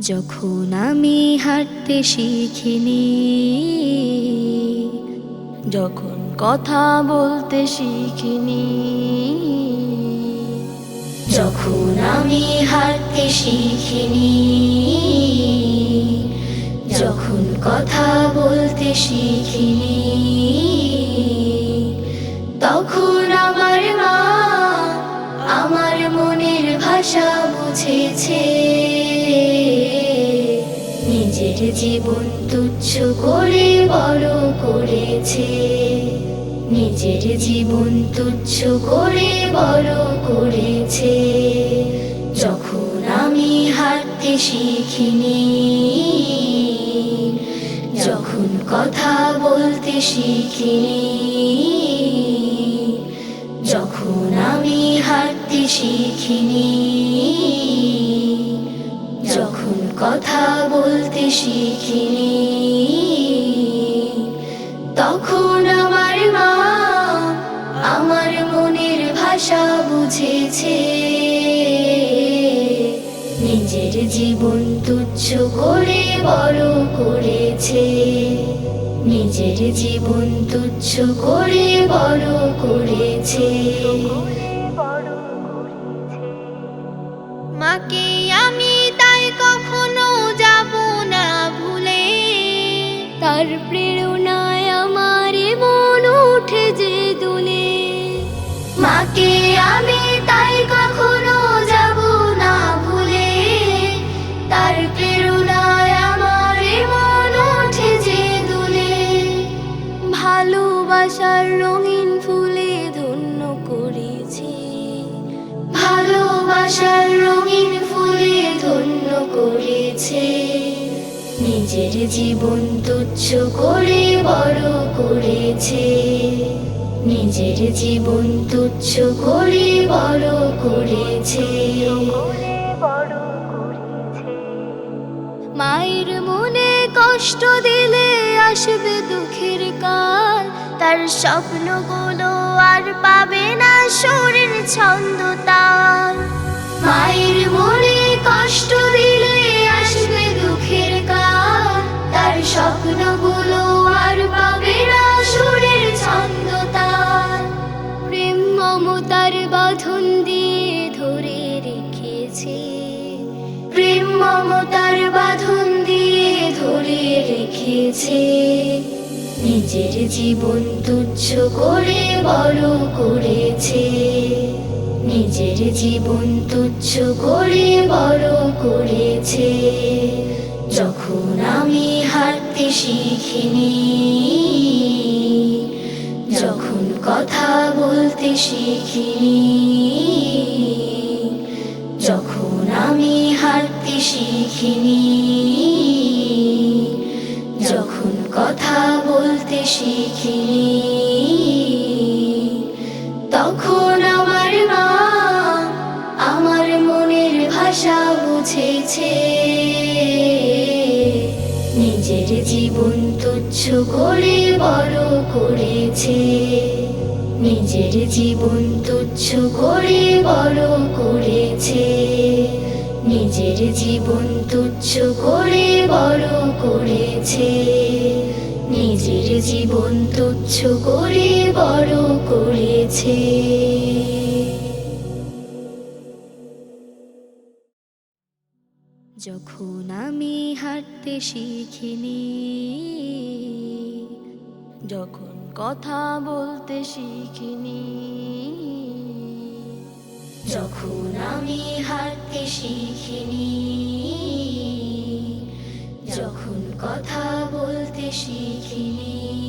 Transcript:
যখন আমি হাঁটতে শিখিনি, যখন কথা বলতে শিখিনি, যখন আমি হাঁটতে শিখিনি, যখন কথা বলতে শিখিনি জীবন তুচ্ছ করে, বড় করেছে। নিজের জীবন তুচ্ছ করে, বড় করেছে। যখন আমি হাঁটতে শিখিনি, যখন কথা বলতে শিখিনি, যখন আমি হাঁটতে শিখিনি, যখন কথা বলতে শিখিনি। তখন আমার মা আমার মনের ভাষা বুঝেছে। নিজের জীবন তুচ্ছ করে বড় করেছে। নিজের জীবন তুচ্ছ করে বড় করেছে। মাকে তার নিজের জীবন তুচ্ছ করে, বড় করেছে। নিজের জীবন তুচ্ছ করে, বড় করেছে। মায়ের মনে কষ্ট দিলে আসবে দুঃখের কাল। তার স্বপ্নগুলো আর পাবে না শরীর ছন্দ তার মায়ের মনে রেখেছে নিজের জীবন তুচ্ছ করে, বড় করেছে। নিজের জীবন তুচ্ছ করে, বড় করেছে। যখন আমি হাঁটতে শিখিনি, যখন কথা বলতে শিখিনি, যখন আমি হাঁটতে শিখিনি কথা বলতে শিখিনি তখন আমার মা আমার মনের ভাষা বুঝেছে। নিজের জীবন তুচ্ছ করে বড় করেছে। নিজের জীবন তুচ্ছ করে বড় করেছে। নিজের জীবন তুচ্ছ করে বড় করেছে। জীবন তুচ্ছ করে, বড় করেছে। যখন আমি হাঁটতে শিখিনি, যখন কথা বলতে শিখিনি, যখন আমি হাঁটতে শিখিনি, যখন কথা বলতে শিখিনি